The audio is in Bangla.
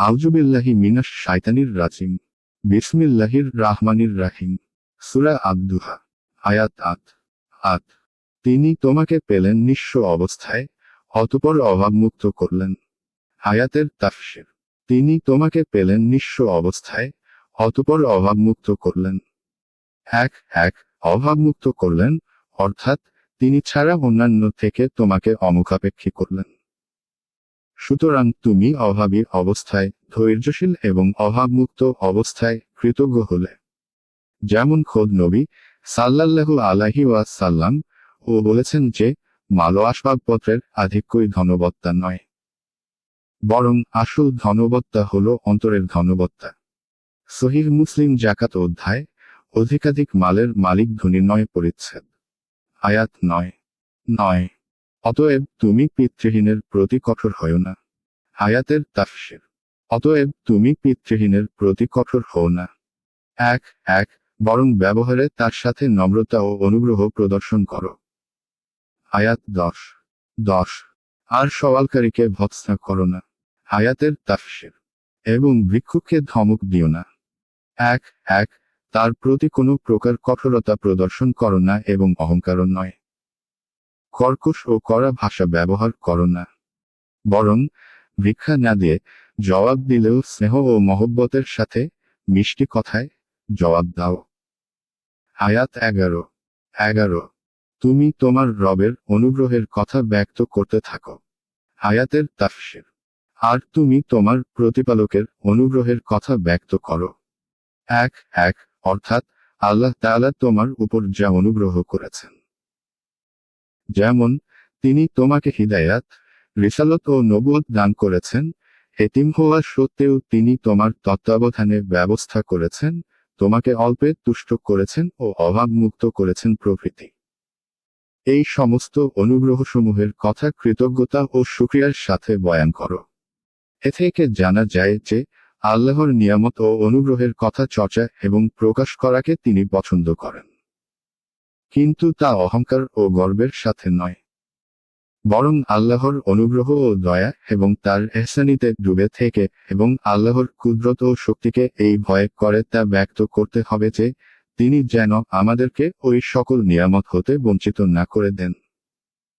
আউজুবিল্লাহি মিনাস শাইতানির রাজিম। বিসমিল্লাহির রাহমানির রাহিম। সুরা আব্দুহা আয়াত আত আত তিনি তোমাকে পেলেন নিঃস্ব অবস্থায়, অতপর অভাবমুক্ত করলেন। আয়াতের তাফসির। তিনি তোমাকে পেলেন নিঃস্ব অবস্থায়, অতপর অভাবমুক্ত করলেন। এক এক, অভাবমুক্ত করলেন, অর্থাৎ তিনি ছাড়া অন্যান্য থেকে তোমাকে অমুখাপেক্ষী করলেন। সুতরাং তুমি অভাবী অবস্থায় ধৈর্যশীল এবং অভাবমুক্ত অবস্থায় কৃতজ্ঞ হলে। যেমন খোদ নবী সাল্লাল্লাহু আলাহি ওয়াসাল্লাম ও বলেছেন যে, মালো আসবাবপত্রের আধিক্যই ধনবত্তা নয়। বরং আসল ধনবত্তা হল অন্তরের ধনবত্তা। সহিহ মুসলিম জাকাত অধ্যায়, অধিকাধিক মালের মালিক ধনী নয়, পরিচ্ছেদ। আয়াত নয়। নয়। অতএব তুমি পিতৃহীনের প্রতি কঠোর হও না। আয়াতের তাফসির। অতএব তুমি পিতৃহীনের প্রতি কঠোর হও না। এক এক, বরং ব্যবহারে তার সাথে নম্রতা ও অনুগ্রহ প্রদর্শন করো। আয়াত দশ। দশ, আর সওয়ালকারীকে ভৎসনা করো না। আয়াতের তাফসির। এবং ভিক্ষুককে ধমক দিও না। এক এক, তার প্রতি কোনো প্রকার কঠোরতা প্রদর্শন করো না এবং অহংকারও নয়। কর্কশ ও কড়া ভাষা ব্যবহার করো না। বরং ভিক্ষা না দিয়ে জবাব দিলেও স্নেহ ও মহব্বতের সাথে মিষ্টি কথায় জবাব দাও। আয়াত এগারো। এগারো। তুমি তোমার রবের অনুগ্রহের কথা ব্যক্ত করতে থাকো। আয়াতের তাফসির। আর তুমি তোমার প্রতিপালকের অনুগ্রহের কথা ব্যক্ত করো। এক এক, অর্থাৎ আল্লাহ তাআলা তোমার উপর যা অনুগ্রহ করেছেন। যেমন, তিনি তোমাকে হিদায়াত, রিসালত ও নবুয়ত দান করেছেন, এতিম হওয়া সত্ত্বেও তিনি তোমার তত্ত্বাবধানে ব্যবস্থা করেছেন, তোমাকে অল্পে তুষ্ট করেছেন ও অভাবমুক্ত করেছেন প্রভৃতি। এই সমস্ত অনুগ্রহসমূহের কথা কৃতজ্ঞতা ও সুক্রিয়ার সাথে বয়ান করো। এ থেকে জানা যায় যে, আল্লাহর নিয়ামত ও অনুগ্রহের কথা চর্চা এবং প্রকাশ করাকে তিনি পছন্দ করেন। কিন্তু তা অহংকার ও গর্বের সাথে নয়। বরং আল্লাহর অনুগ্রহ ও দয়া এবং তার এহসানিতে ডুবে থেকে এবং আল্লাহর কুদরত ও শক্তিকে এই ভয়ে করে তা ব্যক্ত করতে হবে যে, তিনি যেন আমাদেরকে ওই সকল নিয়ামত হতে বঞ্চিত না করে দেন।